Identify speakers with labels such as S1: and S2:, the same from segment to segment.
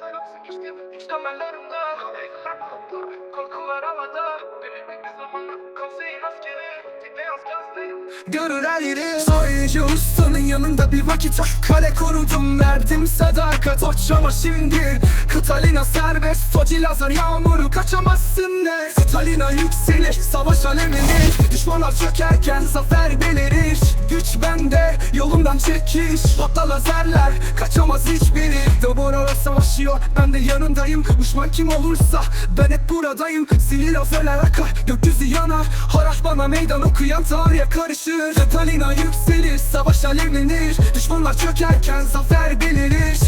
S1: hata yoksa geçtim hiç damarlarımda Korkular havada. Bir zamanla konseyin askeri
S2: Görür her yeri. Soyucu ustanın yanında bir vakit Kale korudum verdim sadakat. O çama şimdi. Katalina serbest. Toci Lazar yağmuru kaçamazsın ne Katalina yükselir Savaş alevlenir Düşmanlar çökerken zafer belirir. Güç bende yolumdan çekiş. Patla lazerler Kaçamaz hiçbiri Deborah savaşıyor? Ben de yanındayım. Düşman kim olursa Ben hep buradayım. Zili lazerler akar Gökyüzü yanar. Haraf bana meydan okuyan tarihe karışır. Katalina yükselir Savaş alevlenir. Düşmanlar çökerken zafer belirir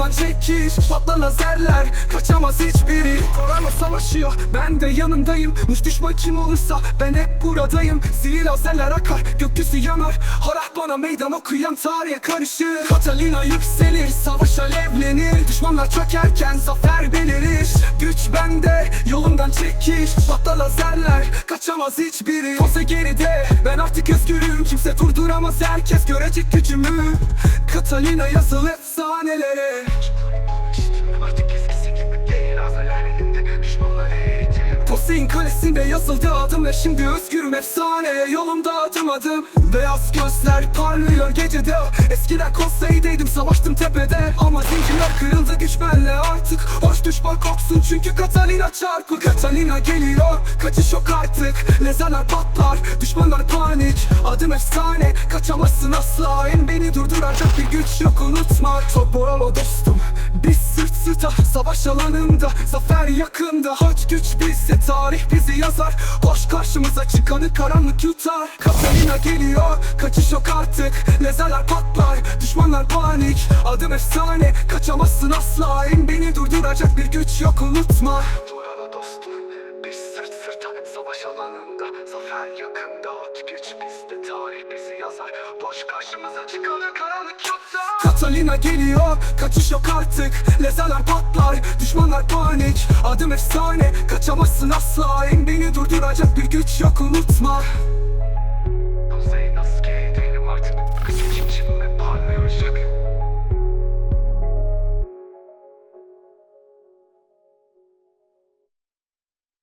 S2: Yolumdan çekiş Patla lazerler Kaçamaz hiçbiri. Korama savaşıyor Ben de yanındayım. Düşman kim olursa Ben hep buradayım. Zili lazerler akar Gökyüzü yanar. Haraf bana meydan okuyan tarihe karışır. Katalina yükselir Savaş alevlenir. Düşmanlar çökerken zafer belirir. Güç bende Yolumdan çekiş Patla lazerler Kaçamaz hiçbiri. Kose geride Ben artık özgürüm. Kimse durduramaz herkes görecek gücümü Katalina yazıl efsanelere. Poseidon kalesinde yazıldı adım ve şimdi özgürüm efsane. Yolumda adım adım Beyaz gözler parlıyor gecede. Eskiden Kosey'deydim savaştım tepede. Ama zincirler kırıldı güç benle artık. Hoş düşman koksun çünkü Katalina çarpı Katalina geliyor kaçış yok artık. Lezerler patlar düşmanlar panik. Adım efsane kaçamazsın asla. En beni durduracak bir güç yok unutma. Toporalo dostum biz sırt sırta. Savaş alanında Zafer yakında. Haç güç bizde tarih bizi yazar. Hoş karşımıza çıkanı karanlık yutar. Katalina geliyor kaçış yok artık. Lezerler patlar düşmanlar panik Adım efsane kaçamazsın asla. En beni durduracak bir güç yok unutma.
S1: Burada dostum Biz sırt sırta. Savaş alanında Zafer yakında. Ot güç bizde tarih bizi yazar. Boş karşımıza çıkanı karanlık yutar
S2: Katalina geliyor kaçış yok artık. Lezerler patlar düşmanlar panik. Adım efsane kaçamazsın asla. En beni durduracak bir güç yok unutma